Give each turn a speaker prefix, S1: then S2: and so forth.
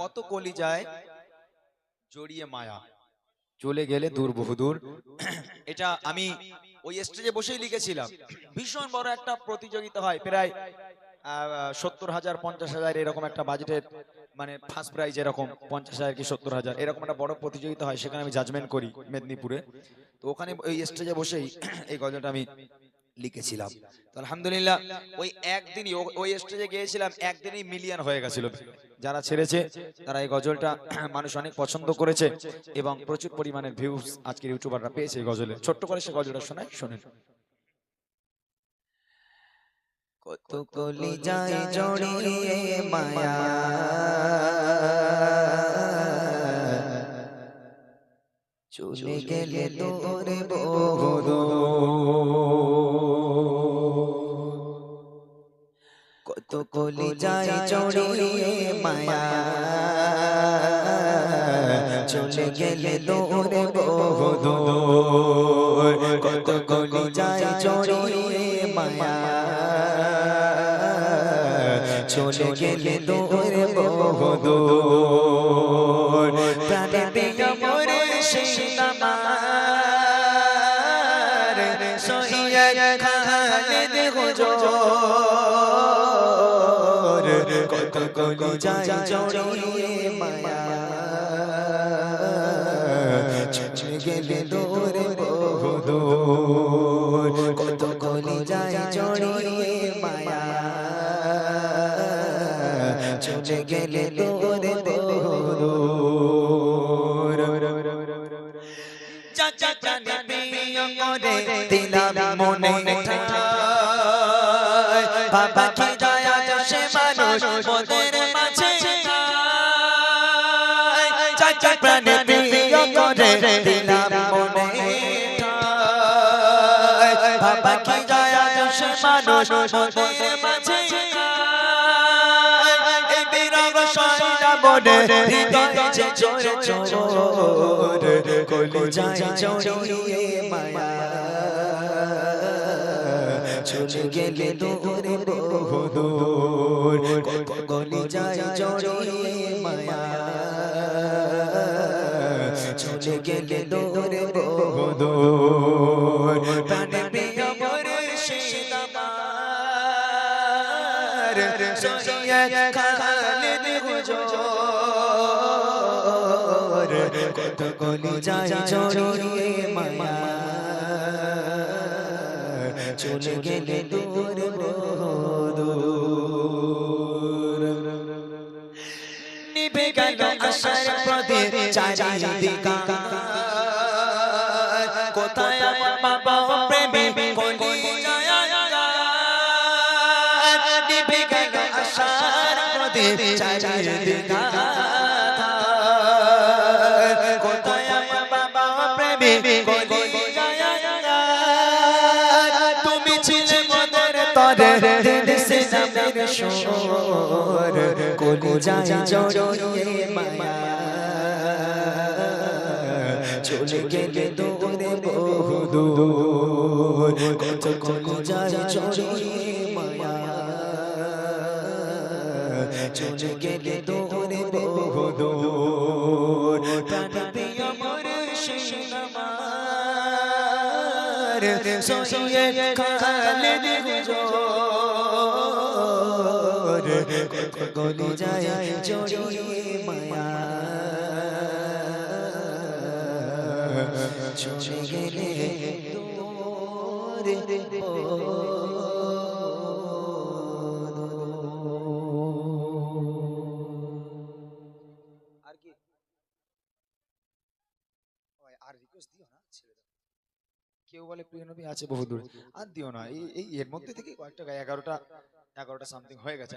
S1: কত কলি যায়? জড়িয়ে মায়া। চলে গেলে দূর বহুদূর এটা আমি ওই স্টেজে বসেই লিখেছিলাম। ভীষণ বড় একটা প্রতিযোগিতা হয় প্রায় সত্তর হাজার পঞ্চাশ হাজার এরকম একটা বাজেটের মানে ফার্স্ট প্রাইজ এরকম পঞ্চাশ হাজার কি সত্তর হাজার এরকম একটা বড় প্রতিযোগিতা হয় সেখানে আমি জাজমেন্ট করি মেদিনীপুরে। তো ওখানে ওই স্টেজে বসেই এই গজলটা আমি লিখেছিলাম। তো আলহামদুলিল্লাহ ওই একদিনই ওই স্টেজে গিয়েছিলাম একদিনই মিলিয়ন হয়ে গেছিল। যারা ছেড়েছে তারা এই গজলটা মানুষ অনেক পছন্দ করেছে এবং প্রচুর পরিমাণের ভিউজ আজকের ইউটিউবাররা পেয়েছে এই গজলে। ছোট্ট করে সে গজলটা শোনায় শোনেন।
S2: কত কলি যায় জড়িয়ে মায়া। চলে গেলে দূরে বহুদূর কত কলি যায় জড়িয়ে মায়া। চলে গেলে দূরে বহুদূর কত কলি যায় জড়িয়ে মায়া। চলে গেলে দূরে বহুদূর প্রাণে প্রিয় মরে সেই নামার। সহিয়া খালিদ হুজুর। কলি যায় জড়িয়ে মায়া। চলে গেলে দূরে বহুদূর কত কলি যায় জড়িয়ে মায়া। চলে গেলে দূরে বহুদূর চাচা জানে প্রিয় করে দিলাম মনে ঠাই। বাবা মানুষ মোদের মাঝে। চাচা প্রাণে প্রিয় করে দিলাম মনে বাবা কি সে মানুষ মোদের মাঝে মনে হৃদয় যে জোরে কলি যায় জড়িয়ে মায়া চলে গেলে দূরে বহুদূর চলে গেলে দূরে বহুদূর প্রাণে প্রিয় মরে সীতামার সহিয়া খালিদ হুজুর কত কলি যায় জড়িয়ে মায়া চলে গেলে দূর বহুদূর নিভে গেল আশার প্রদীপ বাবা প্রেমে যায় নিভে গেল আশার প্রদীপ চারিদিকা কোথায় আমার বাবা প্রেমে যায় তুমি ছিলে কোলি মায়া চলে গেলে দূরে। কত কোলি যায় জড়িয়ে মায়া। চলে গেলে দূরে। বহুদূর প্রাণ প্রিয় মরে শিশনামার সহিয়ে খালিদ হুজুর কত যায় জড়িয়ে মায়া।
S1: কেউ বলে প্রিয় নবী আছে বহুদূর। আর দিও না, এই এর মধ্যে থেকে কয়েকটা এগারোটা এগারোটা সামথিং হয়ে গেছে।